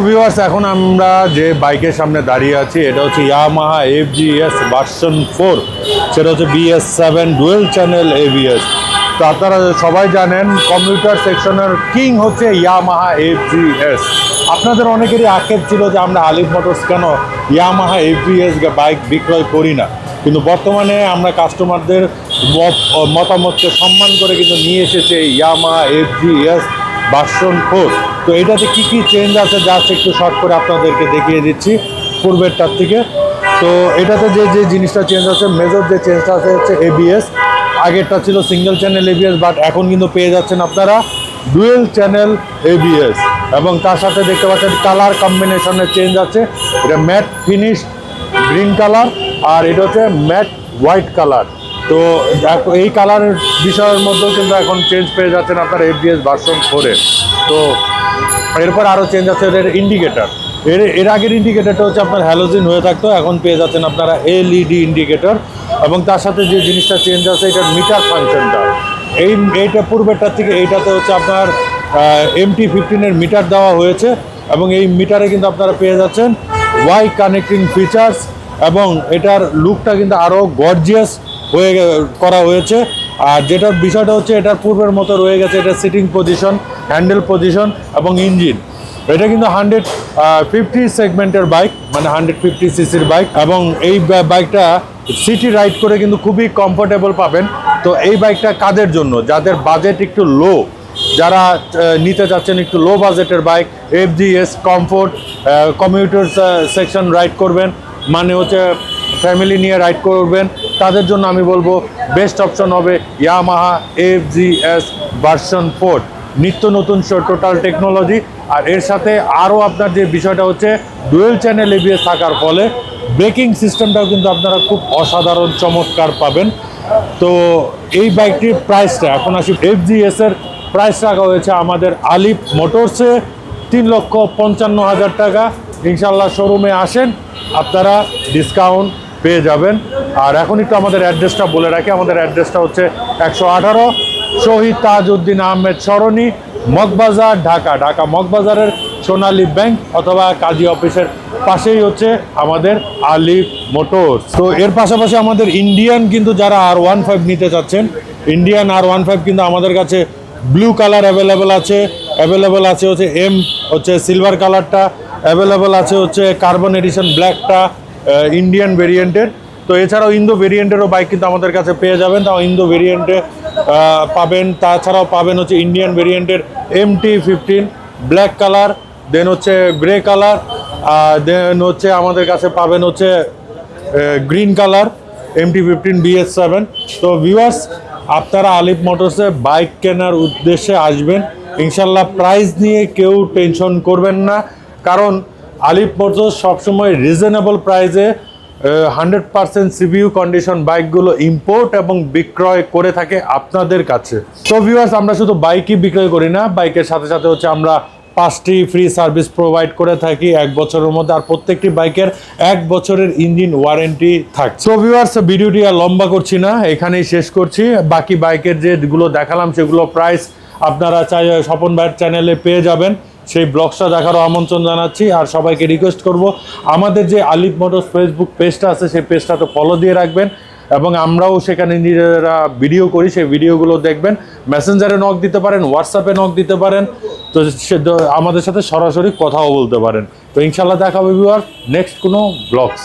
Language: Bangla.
ভিউয়ার্স এখন আমরা যে বাইকের সামনে দাঁড়িয়ে আছি, এটা হচ্ছে Yamaha F G S version four সেটা হচ্ছে BS seven dual channel ABS তো আপনারা সবাই জানেন কম্পিউটার সেকশনের কিং হচ্ছে ইয়ামাহা এফ জি এস আপনাদের অনেকেরই আক্ষেপ ছিল যে আমরা আলিফ মোটরস কেন Yamaha F G S bike বিক্রয় করি না। কিন্তু বর্তমানে আমরা কাস্টমারদের মত- মতামতকে সম্মান করে কিন্তু নিয়ে এসেছে Yamaha F G S version four তো এটাতে কি কি চেঞ্জ আছে যা একটু শর্ট করে আপনাদেরকে দেখিয়ে দিচ্ছি পূর্বেরটার থেকে। তো এটাতে যে যে জিনিসটা চেঞ্জ আছে মেজর যে চেঞ্জটা আছে হচ্ছে এবিএস আগেরটা ছিল সিঙ্গেল চ্যানেল এবিএস বাট এখন কিন্তু পেয়ে যাচ্ছেন আপনারা ডুয়েল চ্যানেল এবিএস এবং তার সাথে দেখতে পাচ্ছেন কালার কম্বিনেশনের চেঞ্জ আছে। এটা ম্যাট ফিনিশ গ্রিন কালার আর এটা হচ্ছে ম্যাট হোয়াইট কালার তো এই কালারের বিষয়ের মধ্যেও কিন্তু এখন চেঞ্জ পেয়ে যাচ্ছেন আপনার এফডিএস ভার্সন ফোরে তো এরপর আরও চেঞ্জ আছে এর ইন্ডিকেটার এর এর আগের ইন্ডিকেটারটা হচ্ছে আপনার হ্যালোজিন হয়ে থাকতো, এখন পেয়ে যাচ্ছেন আপনারা এলইডি ইন্ডিকেটর এবং তার সাথে যে জিনিসটা চেঞ্জ আছে, এটার মিটার ফাংশনটা এই, এইটা পূর্বেরটার থেকে এইটাতে হচ্ছে আপনার এমটি ফিফটিনের মিটার দেওয়া হয়েছে এবং এই মিটারে কিন্তু আপনারা পেয়ে যাচ্ছেন ওয়াই কানেক্টিং ফিচার্স এবং এটার লুকটা কিন্তু আরও গর্জিয়াস হয়ে করা হয়েছে। আর যেটার বিষয়টা হচ্ছে এটার পূর্বের মতো রয়ে গেছে, এটা সিটিং পজিশন হ্যান্ডেল পজিশন এবং ইঞ্জিন এটা কিন্তু হান্ড্রেড ফিফটি সেগমেন্টের বাইক মানে হান্ড্রেড ফিফটি সিসির বাইক এবং এই বাইকটা সিটি রাইড করে কিন্তু খুবই কমফোর্টেবল পাবেন। তো এই বাইকটা কাদের জন্য? যাদের বাজেট একটু লো যারা নিতে যাচ্ছেন একটু লো বাজেটের bike F G S comfort commuter section ride করবেন। মানে হচ্ছে ফ্যামিলি নিয়ে রাইড করবেন। তাদের জন্য আমি বলব বেস্ট অপশন হবে Yamaha F G S version four নিত্য নতুন টোটাল টেকনোলজি আর এর সাথে আরও আপনার যে বিষয়টা হচ্ছে ডুয়েল চ্যানেল এবিএস থাকার ফলে ব্রেকিং সিস্টেমটাও কিন্তু আপনারা খুব অসাধারণ, চমৎকার পাবেন। তো এই বাইকটির প্রাইসটা এখন আসি এফ জি এর প্রাইস রাখা হয়েছে আমাদের আলিফ মোটরসে তিন লক্ষ পঞ্চান্ন হাজার টাকা। ইনশাল্লাহ শোরুমে আসেন। আপনারা ডিসকাউন্ট পেয়ে যাবেন। আর এখন একটু আমাদের অ্যাড্রেসটা বলে রাখি। আমাদের অ্যাড্রেসটা হচ্ছে একশো আঠারো শহীদ তাজউদ্দিন আহমেদ সরণি, মগবাজার, ঢাকা। ঢাকা মগবাজারের সোনালী ব্যাংক অথবা কাজী অফিসের পাশেই হচ্ছে আমাদের আলিফ মোটরস। তো এর পাশাপাশি আমাদের ইন্ডিয়ান কিন্তু যারা আর ওয়ান ফাইভ নিতে চাচ্ছেন, ইন্ডিয়ান আর ওয়ান ফাইভ কিন্তু আমাদের কাছে ব্লু কালার অ্যাভেলেবেল আছে। অ্যাভেলেবেল আছে হচ্ছে এম হচ্ছে সিলভার কালারটা, অ্যাভেলেবেল আছে হচ্ছে কার্বন এডিশন ব্ল্যাকটা ইন্ডিয়ান ভেরিয়েন্টের তো এছাড়াও ইন্দো ভেরিয়েন্টেরও বাইক কিন্তু আমাদের কাছে পেয়ে যাবেন। তাও ইন্দো ভেরিয়েন্টে পাবেন। তাছাড়াও পাবেন হচ্ছে ইন্ডিয়ান ভেরিয়েন্টের M T fifteen black colour then হচ্ছে গ্রে কালার আর দেন হচ্ছে আমাদের কাছে পাবেন হচ্ছে green colour MT fifteen BS seven তো ভিউয়ার্স আপনারা আলিফ মোটরসে বাইক কেনার উদ্দেশ্যে আসবেন। ইনশাল্লাহ প্রাইস নিয়ে কেউ টেনশন করবেন না। কারণ আলিফ মোটরস সবসময় রিজনেবল প্রাইসে হান্ড্রেড পার্সেন্ট সিভিউ কন্ডিশন বাইকগুলো ইম্পোর্ট এবং বিক্রয় করে থাকে আপনাদের কাছে। তো ভিউয়ার্স আমরা শুধু বাইকই বিক্রয় করি না বাইকের সাথে সাথে হচ্ছে আমরা পাঁচটি ফ্রি সার্ভিস প্রোভাইড করে থাকি এক বছরের মধ্যে আর প্রত্যেকটি বাইকের এক বছরের ইঞ্জিন ওয়ারেন্টি থাকে সো ভিউয়ার্স ভিডিওটি আর লম্বা করছি না, এখানেই শেষ করছি। বাকি বাইকের যেগুলো দেখালাম, সেগুলো প্রাইস আপনারা চাই স্বপন ভাইয়ের চ্যানেলে পেয়ে যাবেন। সেই ব্লগসটা দেখারও আমন্ত্রণ জানাচ্ছি আর সবাইকে রিকোয়েস্ট করব। আমাদের যে আলিফ মোটরস ফেসবুক পেজটা আছে, সেই পেজটাতে ফলো দিয়ে রাখবেন এবং আমরাও সেখানে নিজেরা ভিডিও করি, সেই ভিডিওগুলো দেখবেন। মেসেঞ্জারে নক দিতে পারেন হোয়াটসঅ্যাপে নক দিতে পারেন। তো সে আমাদের সাথে সরাসরি কথাও বলতে পারেন। তো ইনশাল্লাহ দেখা হবে নেক্সট কোনো ব্লগস